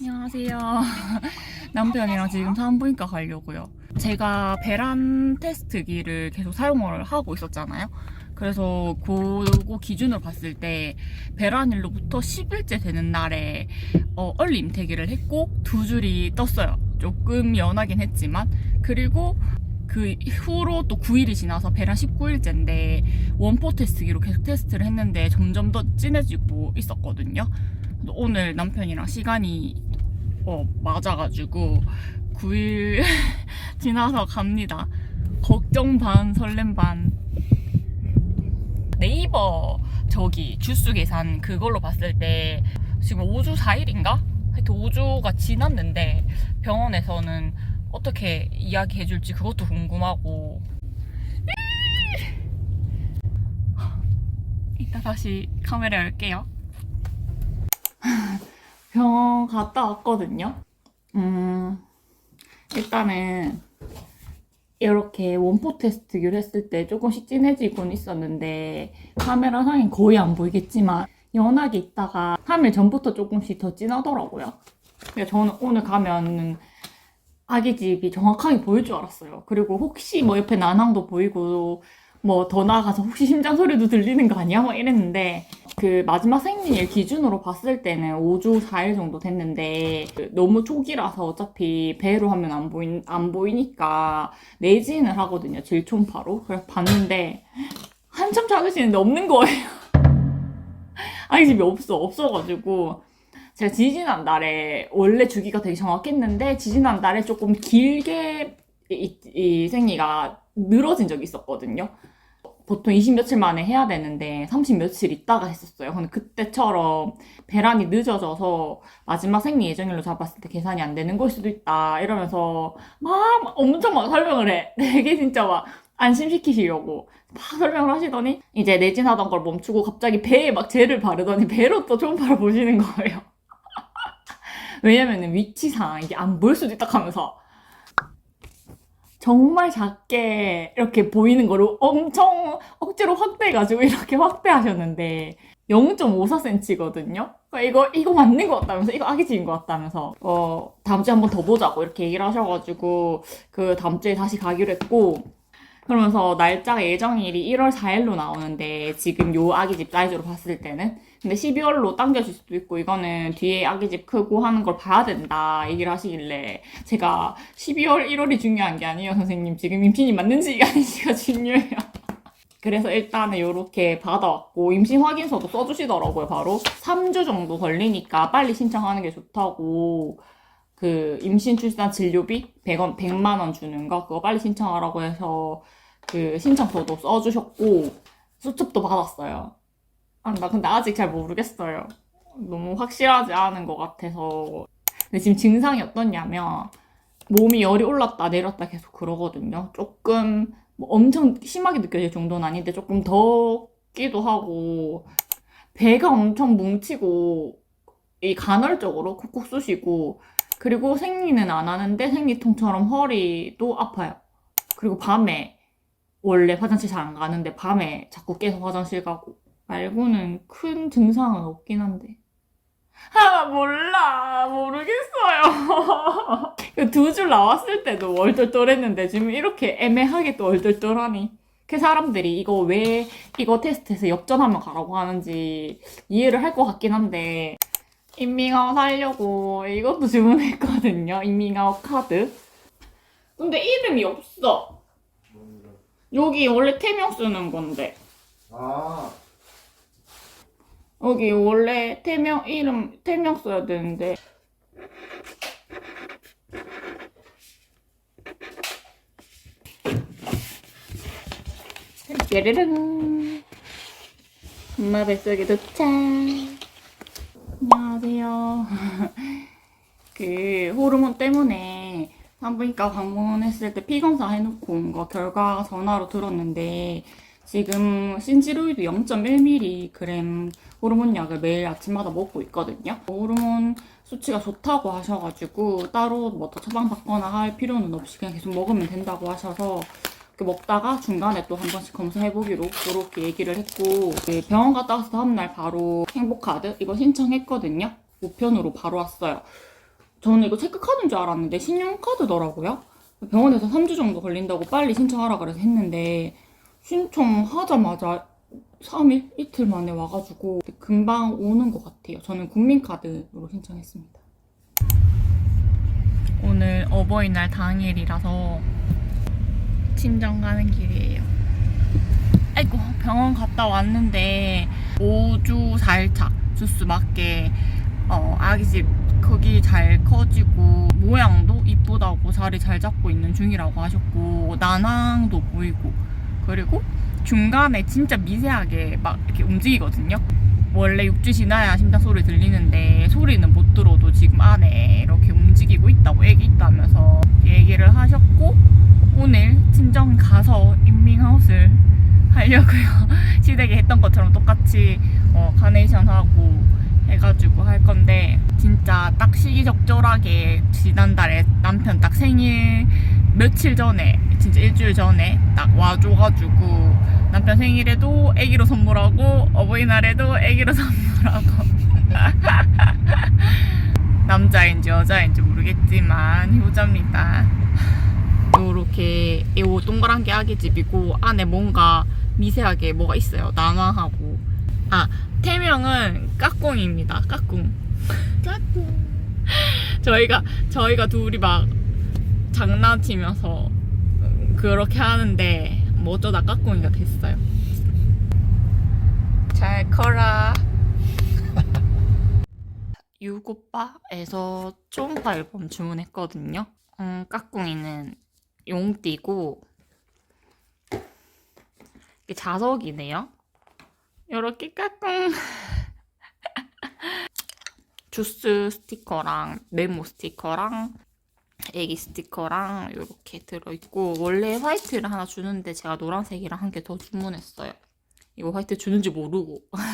안녕하세요. 남편이랑 지금 산부인과 가려고요. 제가 배란 테스트기를 계속 사용을 하고 있었잖아요. 그래서 그거 기준으로 봤을 때 배란일로부터 10일째 되는 날에 어, 얼리 임태기를 했고 두 줄이 떴어요. 조금 연하긴 했지만 그리고 그 후로 또 9일이 지나서 배란 19일째인데 원포 테스트기로 계속 테스트를 했는데 점점 더 진해지고 있었거든요. 오늘 남편이랑 시간이 어, 맞아가지고 9일 지나서 갑니다. 걱정 반 설렘 반. 네이버 저기 주수 계산 그걸로 봤을 때 지금 5주 4일인가? 하여튼 5주가 지났는데 병원에서는 어떻게 이야기해 줄지 그것도 궁금하고 이따 다시 카메라 열게요. 병원 갔다 왔거든요. 음, 일단은 이렇게 원포 테스트기를 했을 때 조금씩 진해지곤 있었는데 카메라 상엔 거의 안 보이겠지만 연하게 있다가 3일 전부터 조금씩 더 진하더라고요. 저는 오늘 가면은 아기 집이 정확하게 보일 줄 알았어요. 그리고 혹시 뭐 옆에 난항도 보이고 뭐 더 나아가서 혹시 심장 소리도 들리는 거 아니야? 막 이랬는데 그 마지막 생리일 기준으로 봤을 때는 5주 4일 정도 됐는데 그 너무 초기라서 어차피 배로 하면 안 보이 안 보이니까 내진을 하거든요. 질초음파로. 그래서 봤는데 한참 작으시는데 없는 거예요. 아기 집이 없어 없어가지고 제가 지지난 달에 원래 주기가 되게 정확했는데 지지난 달에 조금 길게 이, 이 생리가 늘어진 적이 있었거든요. 보통 20 며칠 만에 해야 되는데 30 며칠 있다가 했었어요. 근데 그때처럼 배란이 늦어져서 마지막 생리 예정일로 잡았을 때 계산이 안 되는 걸 수도 있다 이러면서 막 엄청 막 설명을 해. 되게 진짜 막 안심시키시려고 막 설명을 하시더니 이제 내진하던 걸 멈추고 갑자기 배에 막 젤을 바르더니 배로 또 초음파를 보시는 거예요. 왜냐면은 위치상 이게 안 보일 수도 있다 하면서 정말 작게 이렇게 보이는 거를 엄청 억지로 확대해가지고 이렇게 확대하셨는데 0.54cm거든요. 그러니까 이거 이거 맞는 것 같다면서 이거 아기집인 것 같다면서 어 다음 주에 한 번 더 보자고 이렇게 얘기를 하셔가지고 그 다음 주에 다시 가기로 했고 그러면서 날짜가 예정일이 1월 4일로 나오는데 지금 요 아기집 사이즈로 봤을 때는? 근데 12월로 당겨질 수도 있고 이거는 뒤에 아기집 크고 하는 걸 봐야 된다 얘기를 하시길래 제가 12월 1월이 중요한 게 아니에요 선생님. 지금 임신이 맞는지 아닌지가 중요해요. 그래서 일단은 이렇게 받아왔고 임신 확인서도 써주시더라고요 바로. 3주 정도 걸리니까 빨리 신청하는 게 좋다고 그 임신 출산 진료비 100원 100만 원 주는 거 그거 빨리 신청하라고 해서 그 신청서도 써주셨고 수첩도 받았어요. 아, 나 근데 아직 잘 모르겠어요. 너무 확실하지 않은 것 같아서. 근데 지금 증상이 어떻냐면 몸이 열이 올랐다 내렸다 계속 그러거든요. 조금 뭐 엄청 심하게 느껴질 정도는 아닌데 조금 덥기도 하고 배가 엄청 뭉치고 이 간헐적으로 콕콕 쑤시고 그리고 생리는 안 하는데 생리통처럼 허리도 아파요. 그리고 밤에 원래 화장실 잘 안 가는데 밤에 자꾸 깨서 화장실 가고 말고는 큰 증상은 없긴 한데. 아 몰라. 모르겠어요. 두 줄 나왔을 때도 얼떨떨했는데 지금 이렇게 애매하게 또 얼떨떨하니. 그 사람들이 이거 왜 이거 테스트해서 역전하면 가라고 하는지 이해를 할 것 같긴 한데 인밍아웃 하려고 이것도 주문했거든요. 인밍아웃 카드. 근데 이름이 없어. 여기 원래 태명 쓰는 건데. 아, 여기 원래 태명 이름 태명 써야 되는데. 뾰르릉. 엄마 뱃속에 도착. 안녕하세요. 그 호르몬 때문에 산부인과 방문했을 때 피 검사 해놓고 온 거 결과 전화로 들었는데 지금 신지로이드 0.1mg 호르몬 약을 매일 아침마다 먹고 있거든요. 호르몬 수치가 좋다고 하셔가지고 따로 뭐 더 처방받거나 할 필요는 없이 그냥 계속 먹으면 된다고 하셔서 이렇게 먹다가 중간에 또 한 번씩 검사해보기로 그렇게 얘기를 했고 그 병원 갔다 와서 다음날 바로 행복카드 이거 신청했거든요. 우편으로 바로 왔어요. 저는 이거 체크카드인 줄 알았는데 신용카드더라고요. 병원에서 3주 정도 걸린다고 빨리 신청하라 그래서 했는데 신청하자마자 3일? 이틀 만에 와가지고 금방 오는 것 같아요. 저는 국민카드로 신청했습니다. 오늘 어버이날 당일이라서 친정 가는 길이에요. 아이고 병원 갔다 왔는데 5주 4일차 주스 맞게 어, 아기집 크기 잘 커지고 모양도 이쁘다고 자리 잘 잡고 있는 중이라고 하셨고 난황도 보이고 그리고 중간에 진짜 미세하게 막 이렇게 움직이거든요. 원래 6주 지나야 심장 소리 들리는데 소리는 못 들어도 지금 안에 이렇게 움직이고 있다고 애기 있다면서 얘기를 하셨고 오늘 친정 가서 인밍아웃을 하려고요. 시댁에 했던 것처럼 똑같이 어, 카네이션 하고 해가지고 할 건데 진짜 딱 시기적절하게 지난달에 남편 딱 생일 며칠 전에 진짜 일주일 전에 딱 와줘가지고 남편 생일에도 애기로 선물하고 어버이날에도 애기로 선물하고 남자인지 여자인지 모르겠지만 효자입니다. 요렇게 요 동그란 게 아기집이고 안에 뭔가 미세하게 뭐가 있어요. 난황하고 아 태명은 까꿍입니다. 까꿍. 까꿍. 저희가 저희가 둘이 막 장난치면서 그렇게 하는데 뭐 어쩌다 까꿍이가 됐어요. 잘 커라. 유고바에서 쫑파 앨범 주문했거든요. 음, 까꿍이는 용띠고 이게 자석이네요. 요렇게 까꿍 주스 스티커랑 메모 스티커랑 애기 스티커랑 이렇게 들어있고 원래 화이트를 하나 주는데 제가 노란색이랑 한 개 더 주문했어요. 이거 화이트 주는지 모르고